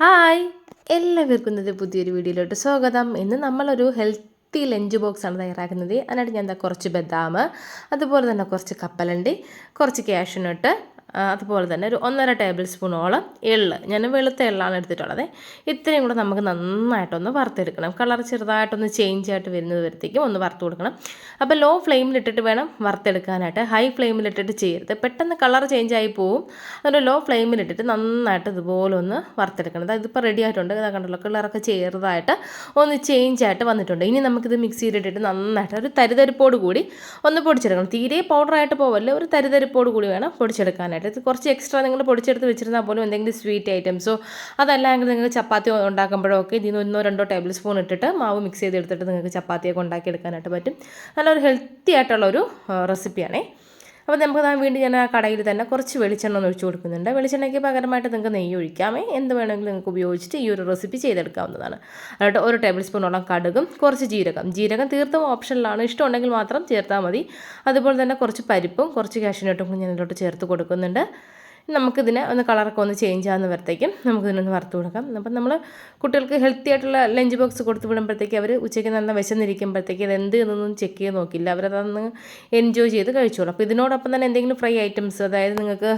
Hi. എല്ലാവർക്കും ഇന്നത്തെ പുതിയൊരു വീഡിയോയിലോട്ട് സ്വാഗതം. ഇന്ന് നമ്മളൊരു ഹെൽത്തി ലഞ്ച് ബോക്സ് ആണ് തയ്യാറാക്കുന്നത്. അതിനായിട്ട് ഞാൻ എന്താ കുറച്ച് ബദാം അതുപോലെ തന്നെ കുറച്ച് കപ്പലണ്ടി കുറച്ച് ക്യാഷ്യൂനട്ട് ആ, അതുപോലെ തന്നെ ഒരു ഒന്നര ടേബിൾ സ്പൂണോളം എള്ള്. ഞാൻ വെളുത്ത എള്ളാണ് എടുത്തിട്ടുള്ളത്. ഇത്രയും കൂടെ നമുക്ക് നന്നായിട്ടൊന്ന് വറുത്തെടുക്കണം. കളർ ചെറുതായിട്ടൊന്ന് ചേഞ്ച് ആയിട്ട് വരുന്നത് വരത്തേക്കും ഒന്ന് വറുത്ത് കൊടുക്കണം. അപ്പോൾ ലോ ഫ്ലെയിമിലിട്ടിട്ട് വേണം വറുത്തെടുക്കാനായിട്ട്. ഹൈ ഫ്ലെയിമിലിട്ടിട്ട് ചെയ്യരുത്. പെട്ടെന്ന് കളർ ചേഞ്ച് ആയി പോവും. അതുകൊണ്ട് ലോ ഫ്ലെയിമിലിട്ടിട്ട് നന്നായിട്ട് ഇതുപോലെ ഒന്ന് വറുത്തെടുക്കണം. അതായത് ഇപ്പോൾ റെഡി ആയിട്ടുണ്ട്. ഇതാ കണ്ടല്ലോ കളറൊക്കെ ചെറുതായിട്ട് ഒന്ന് ചേഞ്ച് ആയിട്ട് വന്നിട്ടുണ്ട്. ഇനി നമുക്കിത് മിക്സിയിലിട്ടിട്ട് നന്നായിട്ട് ഒരു തരിതരിപ്പോട് കൂടി ഒന്ന് പൊടിച്ചെടുക്കണം. തീരെ പൗഡറായിട്ട് പോവല്ലേ. ഒരു തരിതരിപ്പോട് കൂടി വേണം പൊടിച്ചെടുക്കാനായിട്ട്. ഇത് കുറച്ച് എക്സ്ട്രാ നിങ്ങൾ പൊടിച്ചെടുത്ത് വെച്ചിരുന്നാൽ പോലും എന്തെങ്കിലും സ്വീറ്റ് ഐറ്റംസോ അതല്ലെങ്കിൽ നിങ്ങൾ ചപ്പാത്തി ഉണ്ടാക്കുമ്പോഴോ ഒക്കെ ഇതിൽ നിന്ന് ഒന്നോ രണ്ടോ ടേബിൾ സ്പൂൺ ഇട്ടിട്ട് മാവ് മിക്സ് ചെയ്തെടുത്തിട്ട് നിങ്ങൾക്ക് ചപ്പാത്തിയൊക്കെ ഉണ്ടാക്കിയെടുക്കാനായിട്ട് പറ്റും. നല്ലൊരു ഹെൽത്തി ആയിട്ടുള്ളൊരു റെസിപ്പിയാണേ അപ്പോൾ നമുക്ക് താൻ വീണ്ടും ഞാൻ ആ കടയിൽ തന്നെ കുറച്ച് വെളിച്ചെണ്ണ ഒന്ന് ഒഴിച്ച് കൊടുക്കുന്നുണ്ട്. വെളിച്ചെണ്ണയ്ക്ക് പകരമായിട്ട് നിങ്ങൾക്ക് നെയ്യ് ഒഴിക്കാമേ. എന്ത് വേണമെങ്കിലും നിങ്ങൾക്ക് ഉപയോഗിച്ചിട്ട് ഈ ഒരു റെസിപ്പി ചെയ്തെടുക്കാവുന്നതാണ്. എന്നിട്ട് ഒരു ടേബിൾ സ്പൂണോളം കടുകും കുറച്ച് ജീരകം. ജീരകം തീർത്തും ഓപ്ഷനിലാണ് ഇഷ്ടമുണ്ടെങ്കിൽ മാത്രം ചേർത്താൽ മതി. അതുപോലെ തന്നെ കുറച്ച് പരിപ്പും കുറച്ച് കാഷ്യൂനട്ടും കൂടി ചേർത്ത് കൊടുക്കുന്നുണ്ട്. നമുക്കിതിനെ ഒന്ന് കളറൊക്കെ ഒന്ന് ചേഞ്ച് ആകുന്ന വരത്തേക്കും നമുക്കിതിനൊന്ന് വറുത്ത് കൊടുക്കാം. അപ്പം നമ്മൾ കുട്ടികൾക്ക് ഹെൽത്തി ആയിട്ടുള്ള ലഞ്ച് ബോക്സ് കൊടുത്ത് വിടുമ്പോഴത്തേക്ക് അവർ ഉച്ചയ്ക്ക് നല്ല വിശന്നിരിക്കുമ്പോഴത്തേക്ക് ഇത് എന്ത് എന്നൊന്നും ചെക്ക് ചെയ്ത് നോക്കില്ല. അവരതൊന്ന് എൻജോയ് ചെയ്ത് കഴിച്ചോളൂ. അപ്പോൾ ഇതിനോടൊപ്പം തന്നെ എന്തെങ്കിലും ഫ്രൈ ഐറ്റംസ് അതായത് നിങ്ങൾക്ക്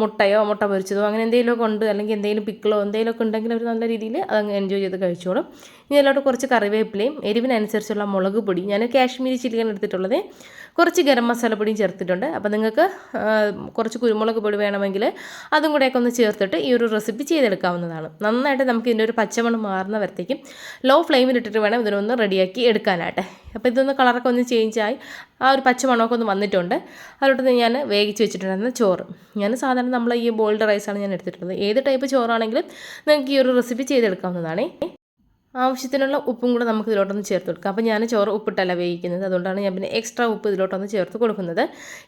മുട്ടയോ മുട്ട പൊരിച്ചതോ അങ്ങനെ എന്തെങ്കിലുമൊക്കെ ഉണ്ട് അല്ലെങ്കിൽ എന്തെങ്കിലും പിക്കിളോ എന്തെങ്കിലുമൊക്കെ ഉണ്ടെങ്കിൽ അവർ നല്ല രീതിയിൽ അത് എൻജോയ് ചെയ്ത് കഴിച്ചോളും. ഇനി അതിലോട്ട് കുറച്ച് കറിവേപ്പിലയും എരിവിനനുസരിച്ചുള്ള മുളക് പൊടി. ഞാൻ കാശ്മീരി ചില്ലിയാണ് എടുത്തിട്ടുള്ളത്. കുറച്ച് ഗരം മസാല പൊടിയും ചേർത്തിട്ടുണ്ട്. അപ്പോൾ നിങ്ങൾക്ക് കുറച്ച് കുരുമുളക് പൊടി വേണമെങ്കിൽ അതും കൂടെയൊക്കെ ഒന്ന് ചേർത്തിട്ട് ഈ ഒരു റെസിപ്പി ചെയ്തെടുക്കാവുന്നതാണ്. നന്നായിട്ട് നമുക്ക് ഇതിന്റെ ഒരു പച്ചമണം മാറുന്ന വരത്തേക്കും ലോ ഫ്ലെയിമിലിട്ടിട്ട് വേണം ഇതിനൊന്ന് റെഡിയാക്കി എടുക്കാനായിട്ട്. അപ്പോൾ ഇതൊന്ന് കളറൊക്കെ ഒന്ന് ചേഞ്ച് ആയി. ആ ഒരു പച്ച മണമൊക്കെ ഒന്ന് വന്നിട്ടുണ്ട്. അതിലോട്ട് ഞാൻ വേവിച്ച് വെച്ചിട്ടുണ്ടായിരുന്ന ചോറ്. ഞാൻ സാധാരണ നമ്മൾ ഈ ബോൾഡ് റൈസാണ് ഞാൻ എടുത്തിട്ടുള്ളത്. ഏത് ടൈപ്പ് ചോറാണെങ്കിലും നിങ്ങൾക്ക് ഈ ഒരു റെസിപ്പി ചെയ്തെടുക്കാവുന്നതാണേ. ആവശ്യത്തിനുള്ള ഉപ്പും കൂടെ നമുക്ക് ഇതിലോട്ടൊന്ന് ചേർത്ത് കൊടുക്കാം. അപ്പോൾ ഞാൻ ചോറ് ഉപ്പിട്ടല്ല വേവിക്കുന്നത്. അതുകൊണ്ടാണ് ഞാൻ പിന്നെ എക്സ്ട്രാ ഉപ്പ് ഇതിലോട്ടൊന്ന് ചേർത്ത് കൊടുക്കുന്നത്.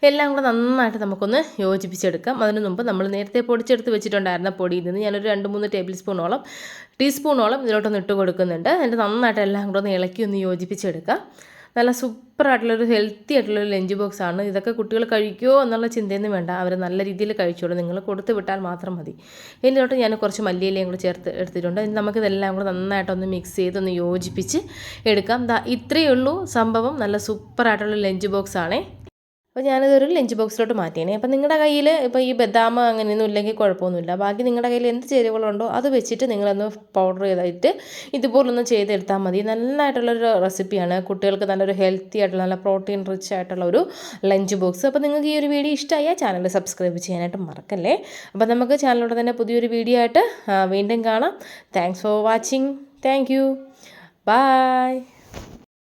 എല്ലാം കൂടെ നന്നായിട്ട് നമുക്കൊന്ന് യോജിപ്പിച്ചെടുക്കാം. അതിന് മുമ്പ് നമ്മൾ നേരത്തെ പൊടിച്ചെടുത്ത് വെച്ചിട്ടുണ്ടായിരുന്ന പൊടിയിൽ നിന്ന് ഞാനൊരു രണ്ട് മൂന്ന് ടേബിൾ സ്പൂണോളം ടീസ്പൂണോളം ഇതിലോട്ടൊന്ന് ഇട്ട് കൊടുക്കുന്നുണ്ട്. എന്നിട്ട് നന്നായിട്ട് എല്ലാം കൂടെ ഒന്ന് ഇളക്കി ഒന്ന് യോജിപ്പിച്ചെടുക്കാം. നല്ല സൂപ്പറായിട്ടുള്ളൊരു ഹെൽത്തി ആയിട്ടുള്ളൊരു ലഞ്ച് ബോക്സ് ആണ്. ഇതൊക്കെ കുട്ടികൾ കഴിക്കുമോ എന്നുള്ള ചിന്തയൊന്നും വേണ്ട. അവർ നല്ല രീതിയിൽ കഴിച്ചോളൂ. നിങ്ങൾ കൊടുത്തു വിട്ടാൽ മാത്രം മതി. എന്നിട്ട് ഞാൻ കുറച്ച് മല്ലിയിലയും കൂടി ചേർത്ത് എടുത്തിട്ടുണ്ട്. ഇനി നമുക്കിതെല്ലാം കൂടെ നന്നായിട്ടൊന്ന് മിക്സ് ചെയ്ത് ഒന്ന് യോജിപ്പിച്ച് എടുക്കാം. ഇത്രയേ ഉള്ളൂ സംഭവം. നല്ല സൂപ്പറായിട്ടുള്ള ലഞ്ച് ബോക്സ് ആണേ. അപ്പോൾ ഞാനിതൊരു ലഞ്ച് ബോക്സിലോട്ട് മാറ്റിയേനെ. അപ്പോൾ നിങ്ങളുടെ കയ്യിൽ ഇപ്പോൾ ഈ ബദാം അങ്ങനെയൊന്നും ഇല്ലെങ്കിൽ കുഴപ്പമൊന്നുമില്ല. ബാക്കി നിങ്ങളുടെ കയ്യിൽ എന്ത് ചേരുവകളുണ്ടോ അത് വെച്ചിട്ട് നിങ്ങളൊന്ന് പൗഡർ ചെയ്തിട്ട് ഇതുപോലൊന്ന് ചെയ്തെടുത്താൽ മതി. നല്ലതായിട്ടുള്ളൊരു റെസിപ്പിയാണ് കുട്ടികൾക്ക് നല്ലൊരു ഹെൽത്തി ആയിട്ടുള്ള നല്ല പ്രോട്ടീൻ റിച്ച് ആയിട്ടുള്ള ഒരു ലഞ്ച് ബോക്സ്. അപ്പോൾ നിങ്ങൾക്ക് ഈ ഒരു വീഡിയോ ഇഷ്ടമായ ചാനൽ സബ്സ്ക്രൈബ് ചെയ്യാനായിട്ട് മറക്കല്ലേ? അപ്പോൾ നമുക്ക് ചാനലിലൂടെ തന്നെ പുതിയൊരു വീഡിയോ ആയിട്ട് വീണ്ടും കാണാം. Thanks for watching thank you bye